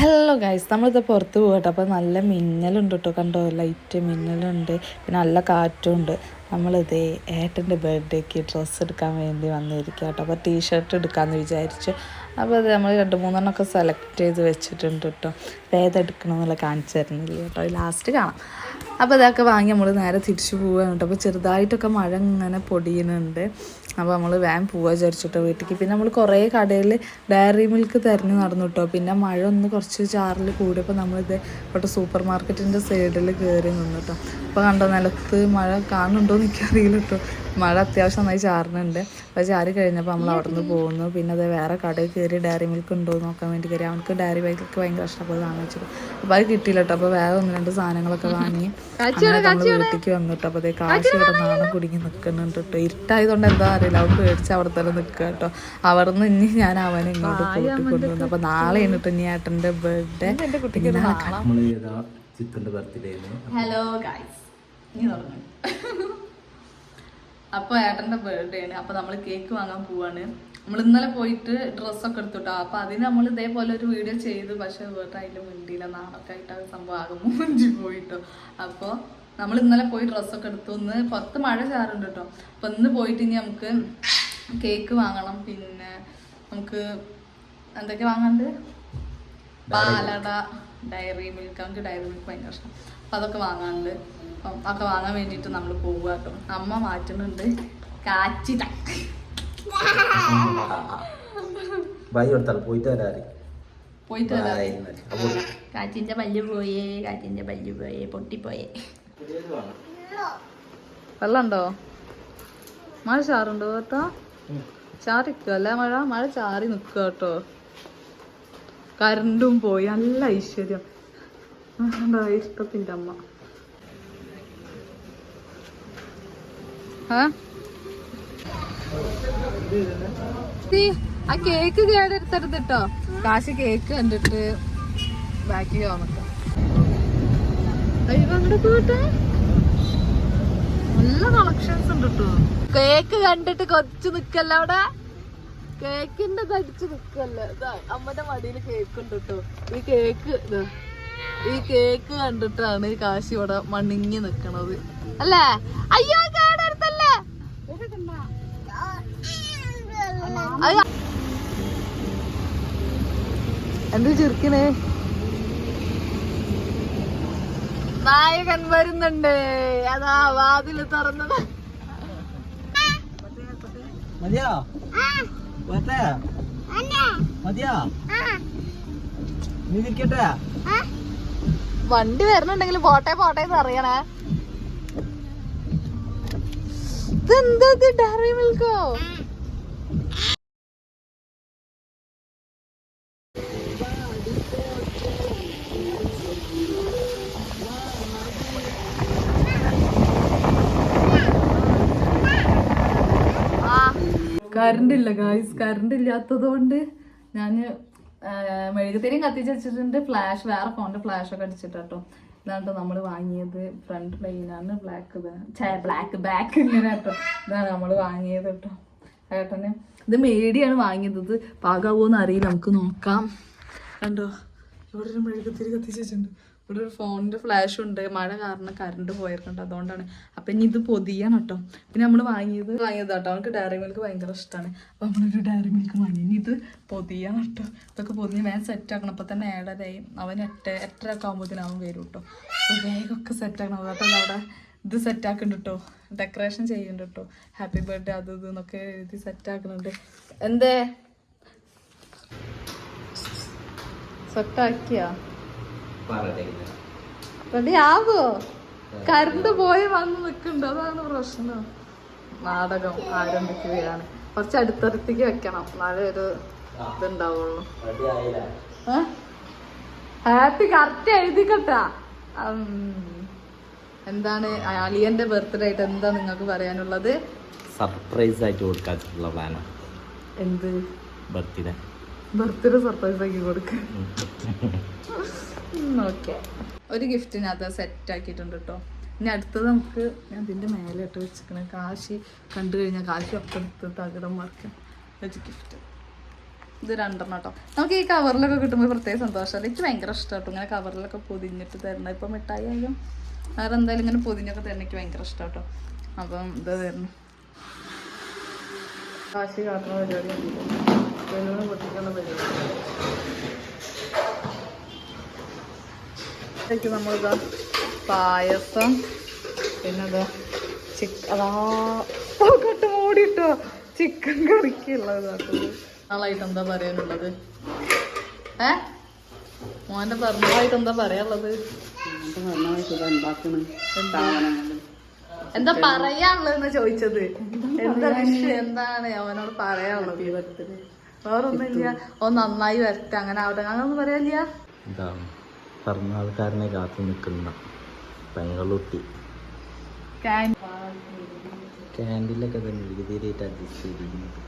Hello guys നമ്മളിത് പുറത്ത് പോകട്ടെ അപ്പോൾ നല്ല മിന്നലുണ്ട് കേട്ടോ കണ്ടോ? ലൈറ്റ് മിന്നലുണ്ട്. പിന്നെ നല്ല കാറ്റും ഉണ്ട് നമ്മളിത് ഏട്ടന്റെ ബർത്ത്ഡേക്ക് ഡ്രസ്സ് എടുക്കാൻ വേണ്ടി വന്നിരിക്കുക കേട്ടോ അപ്പോൾ ടീഷർട്ട് എടുക്കാമെന്ന് വിചാരിച്ചു. അപ്പോൾ അത് നമ്മൾ രണ്ട് മൂന്നെണ്ണമൊക്കെ സെലക്ട് ചെയ്ത് വെച്ചിട്ടുണ്ട് കേട്ടോ ഏതെടുക്കണമെന്നുള്ള കാണിച്ചു തരുന്നില്ല കേട്ടോ ലാസ്റ്റ് കാണാം. അപ്പോൾ ഇതൊക്കെ വാങ്ങി നമ്മൾ നേരെ തിരിച്ചു പോവുകയാണ് കേട്ടോ. അപ്പോൾ ചെറുതായിട്ടൊക്കെ മഴ ഇങ്ങനെ പൊടിയുന്നുണ്ട്. അപ്പോൾ നമ്മൾ വാൻ പോവാ വിചാരിച്ചിട്ടോ വീട്ടിലേക്ക്. പിന്നെ നമ്മൾ കുറേ കടയിൽ ഡയറി മിൽക്ക് തിരഞ്ഞു നടന്നു കേട്ടോ. പിന്നെ മഴ ഒന്ന് കുറച്ച് ചാറിൽ കൂടിയപ്പോൾ നമ്മളിത് ഇവിടെ സൂപ്പർ മാർക്കറ്റിന്റെ സൈഡിൽ കയറി നിന്നു കേട്ടോ. അപ്പോൾ കണ്ടോ നിലത്ത് മഴ കാണുന്നുണ്ടോ എന്ന് എനിക്കറിയില്ല കേട്ടോ. മഴ അത്യാവശ്യം നന്നായി ചാറിനുണ്ട് അപ്പോൾ ചാറി കഴിഞ്ഞപ്പോൾ നമ്മൾ അവിടെ നിന്ന് പോകുന്നു പിന്നെ അത് വേറെ കടയിൽ കയറി ഡയറി മിൽക്ക് ഉണ്ടോ എന്ന് നോക്കാൻ വേണ്ടി കയറി അവനക്ക് ഡയറി മിൽക്ക് ഭയങ്കര ഇഷ്ടപ്പെട്ടത് വാങ്ങി വെച്ചത് അപ്പോൾ അത് കിട്ടിയില്ല കേട്ടോ. അപ്പോൾ വേറെ ഒന്ന് രണ്ട് സാധനങ്ങളൊക്കെ വാങ്ങി. വീട്ടിലേക്ക് കാശ് ഇവിടെ നാണം കുടുങ്ങി നിൽക്കുന്നുണ്ട് കേട്ടോ ഇരുട്ടായതുകൊണ്ട് എന്താ അറിയില്ല. അവൻ പേടിച്ച് അവിടെ തന്നെ നിൽക്കുക കേട്ടോ അവിടെ നിന്ന് ഇനി ഞാൻ അവനെ ഇങ്ങോട്ട് കൂട്ടി കൊണ്ടുവന്നു അപ്പൊ നാളെ കേട്ടോ ഇനി ഏട്ടന്റെ ബർത്ത്ഡേ ഹലോ ഗൈസ് ഇനി തുടങ്ങും. അപ്പോൾ ഏട്ടന്റെ ബർത്ത്ഡേ ആണ്. അപ്പൊ നമ്മൾ കേക്ക് വാങ്ങാൻ പോവാണ്. നമ്മൾ ഇന്നലെ പോയിട്ട് ഡ്രസ്സൊക്കെ എടുത്തുട്ടോ അപ്പൊ അതിന് നമ്മൾ ഇതേപോലെ ഒരു വീഡിയോ ചെയ്തു. പക്ഷെ വേറെ അതിൽ മിണ്ടിയില്ല. നാളൊക്കെ ആയിട്ട് ആ സംഭവം. ആകെ മൂഞ്ചി പോയിട്ടോ അപ്പോൾ നമ്മൾ ഇന്നലെ പോയി ഡ്രസ്സൊക്കെ എടുത്തു. ഒന്ന് പുറത്ത് മഴ ചാറുണ്ട് കേട്ടോ അപ്പൊ ഇന്ന് പോയിട്ട് ഇനി നമുക്ക് കേക്ക് വാങ്ങണം. പിന്നെ നമുക്ക് എന്തൊക്കെ വാങ്ങാണ്ട്? പാലട ഡയറി മിൽക്ക് നമുക്ക് ഡയറി മിൽക്ക് ഭയങ്കര ഇഷ്ടം. അപ്പം അതൊക്കെ വാങ്ങാണ്ട് അപ്പം അതൊക്കെ വാങ്ങാൻ വേണ്ടിയിട്ട് നമ്മൾ പോവുക കേട്ടോ അമ്മ മാറ്റുന്നുണ്ട്. കാച്ചിട്ട ബൈ കൊടുത്താൽ പോയിട്ട് വരാറ്. പോയിട്ട് കാറ്റിന്റെ പല്ല് പോയേ കാറ്റിന്റെ പല്ല് പോയേ പൊട്ടിപ്പോയേ. വെള്ളണ്ടോ മഴ ചാറുണ്ടോ കേട്ടോ അല്ല മഴ? മഴ ചാറി നിൽക്കുക കേട്ടോ. കരണ്ടും പോയി. നല്ല ഐശ്വര്യം. ഇഷ്ടത്തിന്റെ ഇഷ്ടത്തിന്റെ അമ്മ. ആ? ആ കേക്ക് കേടെടുത്തരുത് കേട്ടോ കാശ് കേക്ക് കണ്ടിട്ട് ബാക്കി വന്നിട്ട് നല്ല കളക്ഷൻസ് ഉണ്ട് കേട്ടോ കേക്ക് കണ്ടിട്ട് കൊച്ചു നിക്കല്ല അവിടെ? കേക്കിന്റെ തടിച്ച് നിക്കല്ലേ? അമ്മന്റെ മടിയിൽ കേക്ക് ഉണ്ട് കേട്ടോ ഈ കേക്ക് ഈ കേക്ക് കണ്ടിട്ടാണ് ഈ കാശി ഇവിടെ മണിങ്ങി നിക്കണത്. അല്ലേ? അയ്യോ കേടെടുത്തല്ലേ. എന്ത് ചിരിക്കണേ നായകൻ വരുന്നുണ്ട്. അതാ വാതിൽ തുറന്നത്. മതിയോ? മതിയോ? നീ നിൽക്കട്ടെ. വണ്ടി വരുന്നുണ്ടെങ്കിൽ പോട്ടെ പോട്ടെ എന്ന് അറിയണേ ഇതെന്താ ഡയറി മിൽക്കോ? കറണ്ട് ഇല്ല ഗായ്സ് കറണ്ട് ഇല്ലാത്തത് കൊണ്ട് ഞാൻ മെഴുകുതിരിയും കത്തിച്ച് വെച്ചിട്ടുണ്ട്. ഫ്ലാഷ് വേറെ ഫോണിന്റെ ഫ്ലാഷ് ഒക്കെ അടിച്ചിട്ടോ ഇതാണ് നമ്മൾ വാങ്ങിയത് ഫ്രണ്ട് പ്ലെയിനാണ് ബ്ലാക്ക് ബ്ലാക്ക് ബാക്ക് ഇങ്ങനെ കേട്ടോ. ഇതാണ് നമ്മൾ വാങ്ങിയത് കേട്ടോ. ഏട്ടന് ഇത് മേടിയാണ് വാങ്ങിയത്. ഇത് പാകാവോന്ന് അറിയില്ല. നമുക്ക് നോക്കാം. കണ്ടോ? ഇവിടെ ഒരു മെഴുകുതിരി കത്തിച്ച് വെച്ചിട്ടുണ്ട്. ഇവിടെ ഒരു ഫോണിന്റെ ഫ്ലാഷ് ഉണ്ട്. മഴ കാരണം കറണ്ട് പോയിരുന്നുണ്ട് അതുകൊണ്ടാണ്. അപ്പൊ ഇനി ഇത് പൊതിയാണ് കേട്ടോ. പിന്നെ നമ്മൾ വാങ്ങിയത് വാങ്ങിയത് കേട്ടോ. അവർക്ക് ഡയറി മിൽക്ക് ഭയങ്കര ഇഷ്ടമാണ് അപ്പൊ നമ്മളൊരു ഡയറി മിൽക്ക് വാങ്ങി. ഇനി ഇത് പൊതിയാണ് കേട്ടോ. ഇതൊക്കെ പൊതിഞ്ഞ് വേഗം സെറ്റ് ആക്കണം. അപ്പൊ തന്നെ ഏഴരയായി. അവൻ എട്ട് എട്ടര ഒക്കെ ആകുമ്പോഴത്തേനും അവൻ വരും കേട്ടോ. വേഗം വേഗമൊക്കെ സെറ്റ് ആക്കണം. കേട്ടോ അവിടെ ഇത് സെറ്റ് ആക്കുന്നുണ്ട് കേട്ടോ. ഡെക്കറേഷൻ ചെയ്യുന്നുണ്ട് കേട്ടോ. ഹാപ്പി ബർത്ത്ഡേ അത് ഇത് എന്നൊക്കെ എഴുതി സെറ്റ് ആക്കുന്നുണ്ട് എന്തേ? സെറ്റ് ആക്കിയാ റെഡി ആവോ കറണ്ട് പോയി വന്ന് നിൽക്കുന്നുണ്ട് അതാണ് പ്രശ്നം. നാടകം ആരംഭിക്കുകയാണ് കുറച്ച് അടുത്തടുത്തേക്ക് വെക്കണം. നാളെ ഒരു ഇതുണ്ടാവുള്ളൂ. Happy correct എഴുതിക്കട്ടാ. എന്താണ് അളിയന്റെ ബർത്ത്ഡേ ആയിട്ട് എന്താ നിങ്ങൾക്ക് പറയാനുള്ളത്? സർപ്രൈസ് ആയിട്ട് കൊടുക്കാനുള്ള പ്ലാനാണ് എന്ത്? ബർത്ത്ഡേ ബർത്ത്ഡേ സർപ്രൈസ് ആക്കി കൊടുക്ക. ഓക്കെ ഒരു ഗിഫ്റ്റിനകത്ത് സെറ്റ് ആക്കിയിട്ടുണ്ട് കേട്ടോ ഇനി അടുത്തത് നമുക്ക് ഞാൻ ഇതിന്റെ മേലെ ഇട്ട് വെച്ചിരിക്കണേ. കാശി കണ്ടു കഴിഞ്ഞാൽ കാശി ഒക്കെ എടുത്ത് തകിടം മറിക്കാം. ഒരു ഗിഫ്റ്റ് ഇത് രണ്ടെണ്ണം കേട്ടോ നമുക്ക് ഈ കവറിലൊക്കെ കിട്ടുമ്പോൾ പ്രത്യേക സന്തോഷമല്ല എനിക്ക് ഭയങ്കര ഇഷ്ടം കേട്ടോ ഇങ്ങനെ കവറിലൊക്കെ പൊതിഞ്ഞിട്ട് തരണം. ഇപ്പം മിഠായി ആയാലും വേറെ എന്തായാലും ഇങ്ങനെ പൊതിഞ്ഞൊക്കെ തരണം എനിക്ക് ഭയങ്കര ഇഷ്ടം കേട്ടോ അപ്പം ഇത് തരണം. കാശി കാട്ടുന്ന പരിപാടി ബലൂണ് പൊട്ടിക്കുന്ന പരിപാടി. നമ്മളിതാ പായസം പിന്നെ ഇതാ ചിക്കൻ അതാ കട്ട് മൂടിട്ടോ ചിക്കൻ കറിക്കുള്ളത് നാളായിട്ട് എന്താ പറയാനുള്ളത്? ഏ? മോന്റെ പറഞ്ഞതായിട്ട് എന്താ പറയാനുള്ളത്? എന്താ? പറയാനുള്ളതെന്ന് ചോദിച്ചത്? എന്താ വിഷയം? എന്താണ് അവനോട് പറയാനുള്ളത്? വേറൊന്നുമില്ല. ഓ നന്നായി വരട്ടെ. അങ്ങനെ ആവട്ടെ അങ്ങനൊന്നും പറയാനില്ല. എന്താ? പറഞ്ഞ ആൾക്കാരനെ കാത്തു നിൽക്കുന്ന പെങ്ങളുട്ടി ക്യാൻ ക്യാൻഡിലൊക്കെ തന്നെ എഴുതിയിട്ട് അഡ്ജസ്റ്റ് ചെയ്തിരിക്കുന്നത്.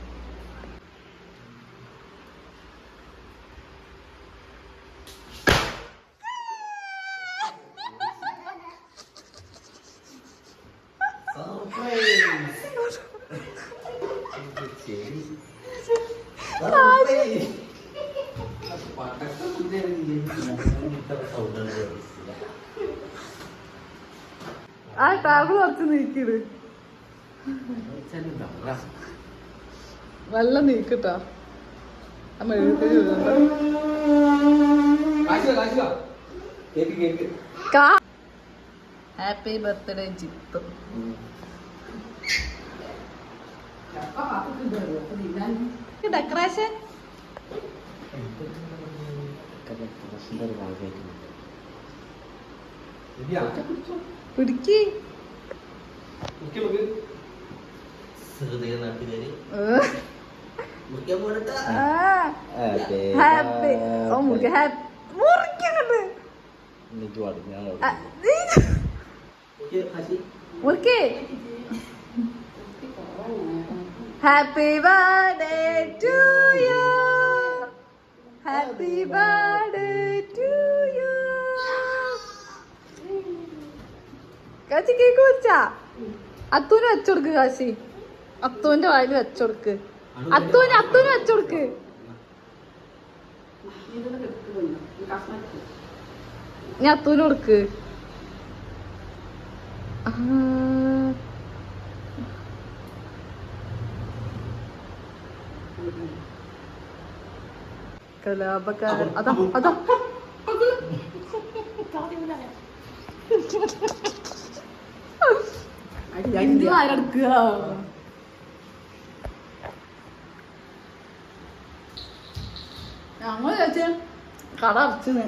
ആ ടാബ് കുറച്ച് നീക്കിട് നല്ല നീക്കട്ടാ. ആ മെഴുകുതിരി ഹാപ്പി ബർത്ത്ഡേ ജിത്തു. ഡെക്കറേഷൻ പിടിക്ക്. ഹാപ്പി ഓ മുഖ ഹാപ്പി. മുറിക്കങ്ങട്ട്. മുറിക്കേ. Happy birthday to you happy birthday to you Kashi cake വെച്ചാ? അത്തൂന് വെച്ചൊടുക്ക് കാശി. അത്തൂന്റെ വായിൽ വെച്ചൊടുക്ക് അത്തൂന് അത്തൂന് വെച്ചൊടുക്ക് ഞാൻ അത്തൂന് കൊടുക്ക്. ആ. കലാപക്കാരൻ അതാ അതാ ഞങ്ങൾ ചോദിച്ച കട അടച്ചിന്.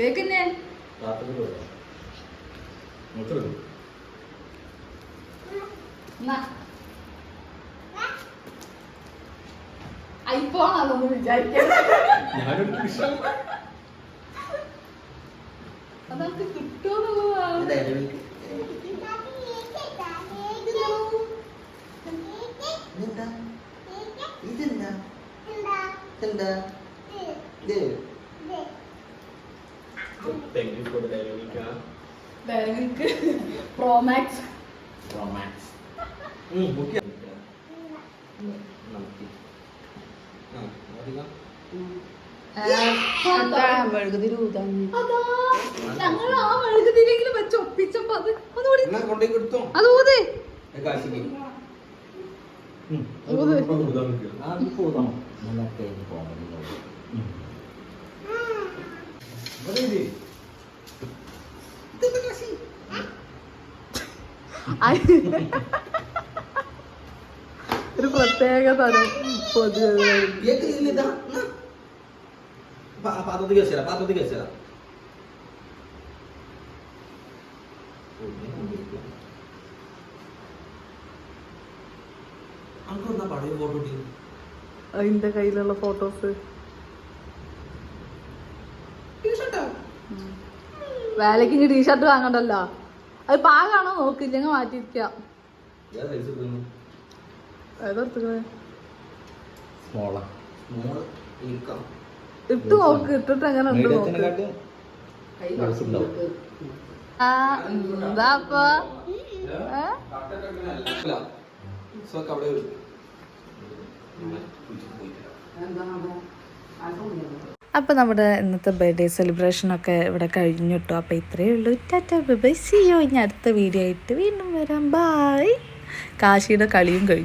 കേക്കിന്നെ ഐഫോൺ ആണെന്ന് വിചാരിക്കാം അതൊക്കെ ഇതെന്താ? എന്താ പ്രോമാക്സ് റൊമാൻസ് മെഴുകുതിരി അതാ ഞങ്ങൾ ആ മെഴുകുതിരിയെങ്കിലും വെച്ച് ഒപ്പിച്ചപ്പോ അത് അതുകൂടി അത് ഊതേ. ഊത്. ഒരു പ്രത്യേക തരം പാത്രത്തിൽ വെച്ചാ പാത്രത്തിൽ അതിന്റെ കയ്യിലുള്ള ഫോട്ടോസ്. വേലക്ക് ഇനി ടീഷർട്ട് വാങ്ങണ്ടല്ലോ. അത് പാകാണോ നോക്കില്ലെങ്കിൽ മാറ്റിയിരിക്കാം ഇട്ട് നോക്ക് ഇട്ടിട്ട് അങ്ങനെ ഉണ്ട് നോക്ക്. എന്താ അപ്പൊ? അപ്പോൾ നമ്മുടെ ഇന്നത്തെ ബർത്ത്ഡേ സെലിബ്രേഷനൊക്കെ ഇവിടെ കഴിഞ്ഞു കേട്ടോ അപ്പോൾ ഇത്രയേ ഉള്ളൂ. ടാറ്റ ബൈ സി യു ഇനി അടുത്ത വീഡിയോ ആയിട്ട് വീണ്ടും വരാം. ബായ് കാശിയുടെ കളിയും കഴിഞ്ഞു.